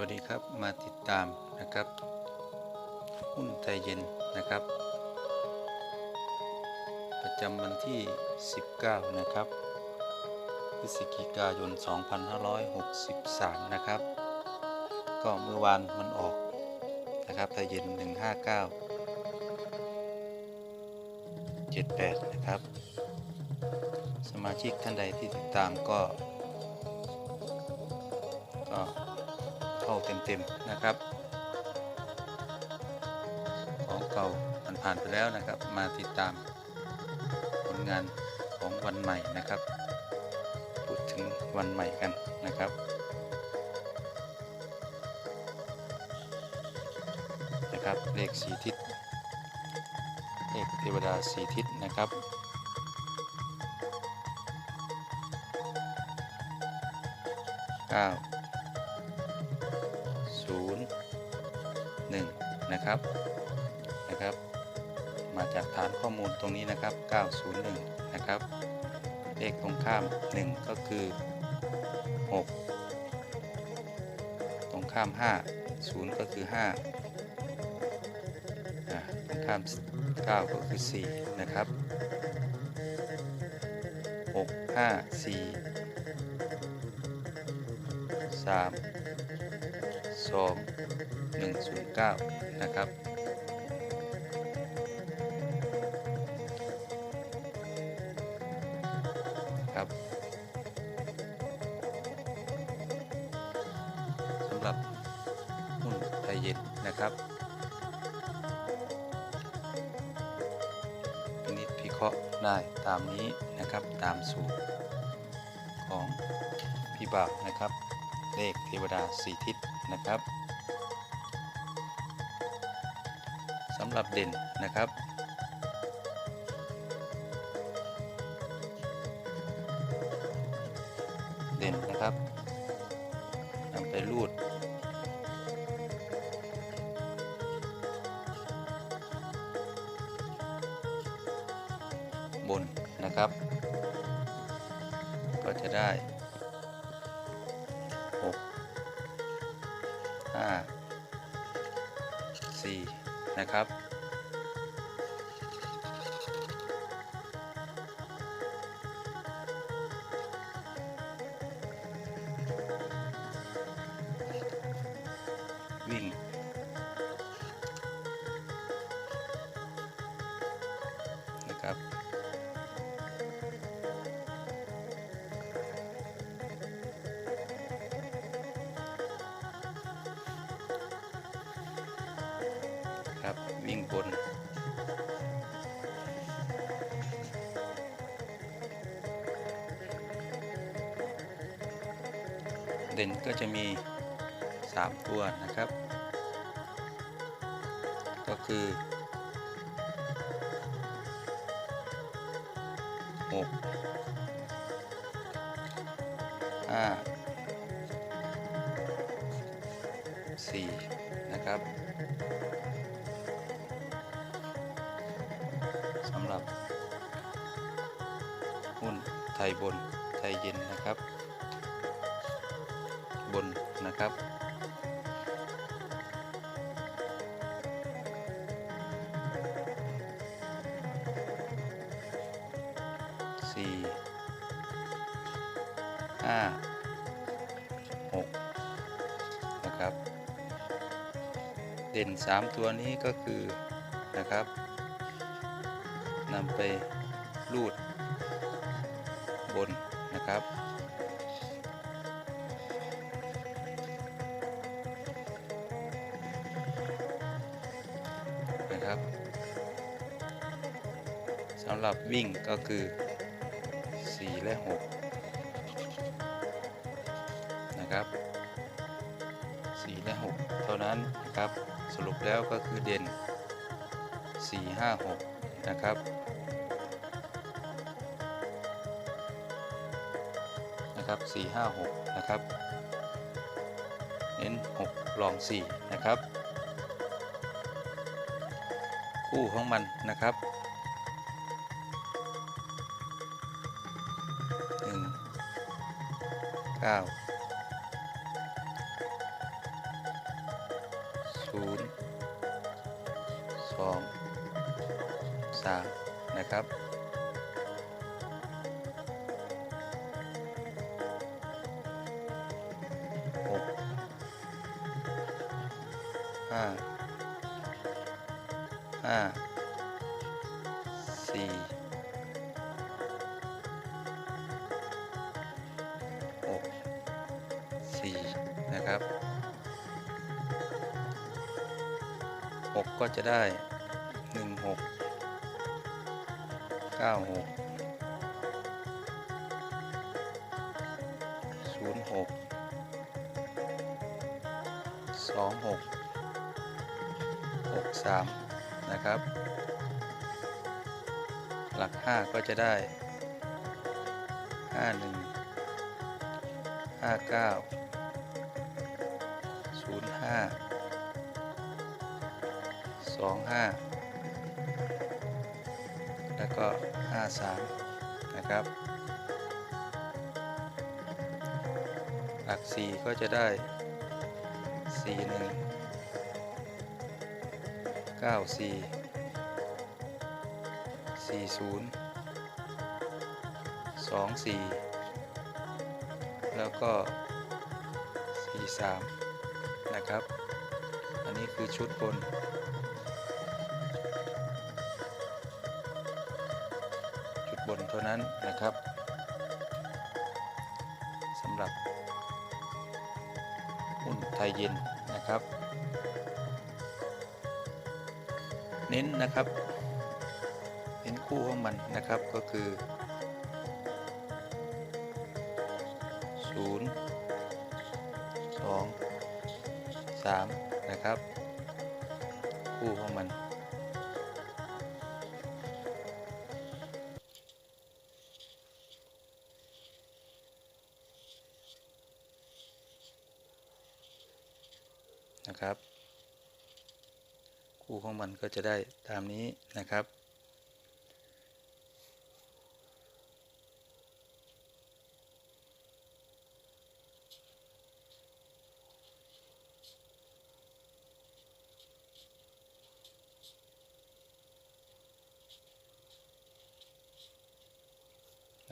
วัสดีครับมาติดตามนะครับหุ้นไทยเย็นนะครับ ประจำวันที่ 19 นะครับพฤศจิกายน 2563 นะครับ ก็เมื่อวานมันออกนะครับไทยเย็น 159 78 นะครับ สมาชิกท่านใดที่ติดตามก็ก็าเต็มๆนะครับ ของเก่ามันผ่านไปแล้วนะครับ มาติดตามผลงานของวันใหม่นะครับ พูดถึงวันใหม่กันนะครับนะครับเลขสีทิศเลขเทวดาสีทิศนะครับเก้าศูนะครับนะครับ มาจากฐานข้อมูลตรงนี้นะครับ 901 นะครับ เลขตรงข้าม 1 ก็คือ 6 ตรงข้าม 5 0 ก็คือ 5 ตรงข้าม 9 ก็คือ 4 นะครับ 6 5 4 3 สองหนึ่งศูนย์เก้านะครับ ครับสำหรับหุ้นไทยเย็นนะครับพินิจพิเคราะห์ได้ตามนี้นะครับตามสูตรของพี่บ่าวนะครับ เลขเทวดาสี่ทิศ นะครับสำหรับเด่นนะครับ เด่นนะครับนำไปรูดบนนะครับ ก็จะได้ 5 4 นะครับ วิ่งบนเด่นก็จะมี 3 ตัวนะครับ ก็คือ 6 5 4 นะครับ หุ้นไทยบนไทยเย็นนะครับ บนนะครับ สี่ห้าหกนะครับ เด่นสามตัวนี้ก็คือนะครับนำไปรูด บนนะครับ นะครับสำหรับวิ่งก็คือ 4 และ 6 นะครับ 4 และ 6 เท่านั้นนะครับ สรุปแล้วก็คือเด่น 4 5 6 นะครับ นะครับ 4 5 6 นะครับ เน้น 6 ลอง 4 นะครับ คู่ของมันนะครับหนึ่งเก้าศูนย์สองสามนะครับ ห้าสี่หกสี่นะครับหกก็จะได้หนึ่งหกเก้าหกศูนย์หกสองหกหกสาม นะครับ หลักห้าก็จะได้ห้าหนึ่งห้าเก้าศูนย์ห้าสองห้าแล้วก็ห้าสามนะครับ หลักสี่ก็จะได้สี่หนึ่ง ก้าสี่สี่ศูนย์สองสี่แล้วก็สี่สามนะครับ อันนี้คือชุดบนชุดบนเท่านั้นนะครับสำหรับหุ้นไทยเย็นนะครับ เน้นนะครับเน้นคู่ของมันนะครับก็คือ 0 2 3 นะครับ คู่ของมัน คู่ของมันก็จะได้ตามนี้นะครับ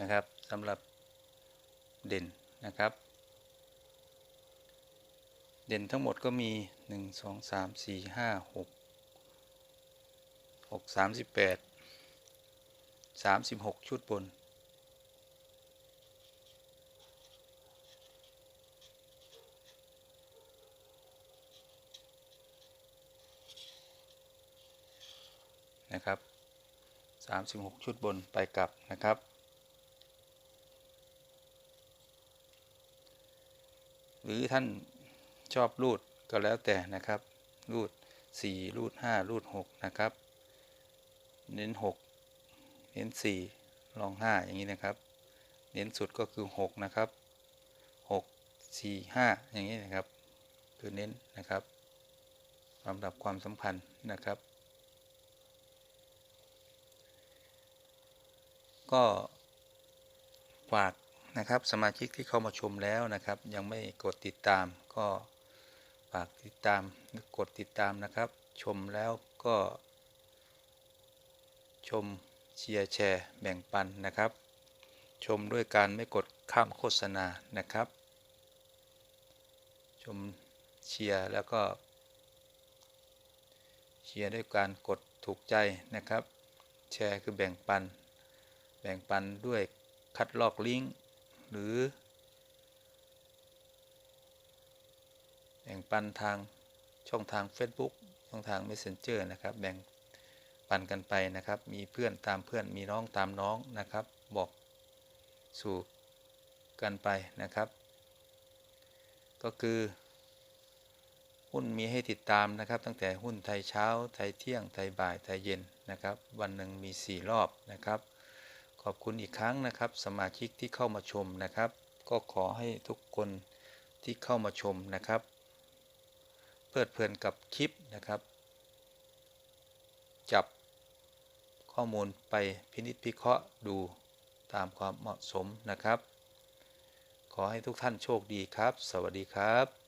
นะครับสำหรับเด่นนะครับ เด่นทั้งหมดก็มี 1 2 3 4 5 6 6 38 36ชุดบน นะครับ36ชุดบนไปกลับนะครับหรือท่านชอบรูดก็แล้วแต่นะครับ รูด 4 รูด 5 รูด 6 นะครับ เน้น 6 เน้น 4 ลอง 5 อย่างนี้นะครับ เน้นสุดก็คือ 6 นะครับ 6 4 5 อย่างนี้นะครับ คือเน้นนะครับลำดับความสำคัญนะครับ ก็ฝากนะครับสมาชิกที่เข้ามาชมแล้วนะครับ ยังไม่กดติดตามก็ฝากติดตามกดติดตามนะครับ ชมแล้วก็ ชมเชียร์แชร์แบ่งปันนะครับ ชมด้วยการไม่กดข้ามโฆษณานะครับ ชมเชียร์แล้วก็ เชียร์ด้วยการกดถูกใจนะครับ แชร์คือแบ่งปัน แบ่งปันด้วยคัดลอกลิงก์หรือ แบ่งปันทางช่องทาง Facebook ช่องทาง Messenger นะครับ แบ่ง ปันกันไปนะครับ มีเพื่อนตามเพื่อนมีน้องตามน้องนะครับ บอกสู่กันไปนะครับ ก็คือ หุ้นมีให้ติดตามนะครับ ตั้งแต่หุ้นไทยเช้า ไทยเที่ยง ไทยบ่าย ไทยเย็นนะครับ วันหนึ่งมี 4 รอบนะครับ ขอบคุณอีกครั้งนะครับ สมาชิกที่เข้ามาชมนะครับ ก็ขอให้ทุกคนที่เข้ามาชมนะครับ เพลิดเพลินกับคลิปนะครับ จับ ข้อมูลไปพินิจพิเคราะห์ดูตามความเหมาะสมนะครับ ขอให้ทุกท่านโชคดีครับ สวัสดีครับ